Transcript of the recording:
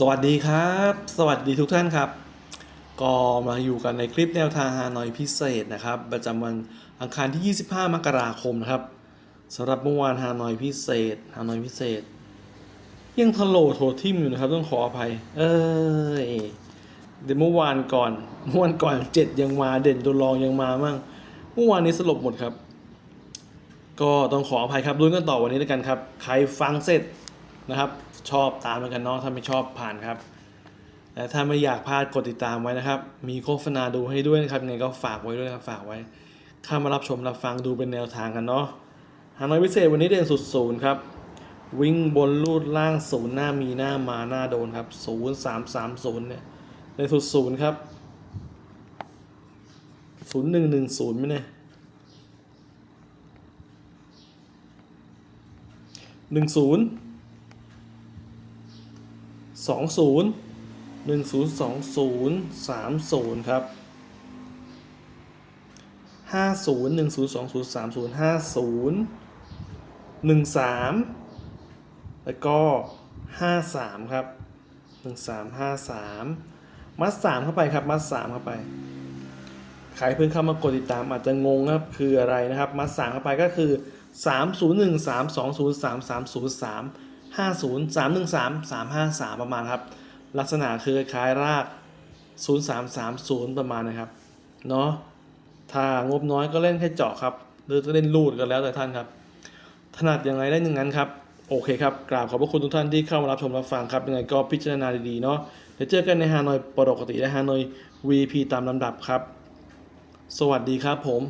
สวัสดีครับ สวัสดีทุกท่านครับ ก็มาอยู่กันในคลิปแนวทางฮานอยพิเศษนะครับ ประจำวันอังคารที่ 25 มกราคมนะครับสำหรับเมื่อวานฮานอยพิเศษฮานอยพิเศษ ยังทะโลโททิมอยู่นะครับต้องขออภัย เอ้ยเดี๋ยวเมื่อวานก่อนเมื่อวานก่อนเจ็ดยังมาเด่นตัวรองยังมามั่งเมื่อวานนี้สลบหมดครับ ก็ต้องขออภัยครับลุ้นกันต่อวันนี้แล้วกันครับ ใครฟังเสร็จ นะครับ ชอบตามแล้วกันเนาะถ้าไม่ชอบผ่านครับแต่ถ้าไม่อยากพลาดกดติดตามไว้นะครับ มีโฆษณาดูให้ด้วยนะครับยังไงก็ฝากไว้ด้วยนะครับฝากไว้เข้ามารับชมรับฟังดูเป็นแนวทางกันเนาะหางน้อยพิเศษวันนี้เด่นสุดศูนย์ครับวิ่งบนลูดล่างศูนย์หน้ามีหน้ามาหน้าโดนครับศูนย์สามสามศูนย์เนี่ยเด่นสุดศูนย์ครับศูนย์หนึ่งหนึ่งศูนย์ไหมเนี่ยหนึ่งศูนย์ สองศูนย์หนึ่งศูนย์สองศูนย์สามศูนย์ครับห้าศูนย์หนึ่งศูนย์สองศูนย์สามศูนย์ห้าศูนย์หนึ่งสามแล้วก็ห้าสามครับหนึ่งสามห้าสามมัดสามเข้าไปครับ มัดสามเข้าไป ใครเพิ่งเข้ามากดติดตามอาจจะงงครับ คืออะไรนะครับ มัดสามเข้าไปก็คือ 3 0 1 3 2 0 3 3 0 3 5 0 3 1 3 3 5 3 ประมาณครับ ลักษณะคือคล้ายราก 0 3 3 0 ประมาณนะครับ เนาะถ้างบน้อยก็เล่นแค่เจาะครับ หรือจะเล่นรูดก็แล้วแต่ท่านครับ ถนัดยังไงได้ย่างนั้นครับ โอเคครับ กราบขอบพระคุณทุกท่านที่เข้ามารับชมรับฟังครับ ยังไงก็พิจารณาดีๆเนาะ เดี๋ยวเจอกันในฮานอยปกติและฮานอย VP ตามลำดับครับ สวัสดีครับผม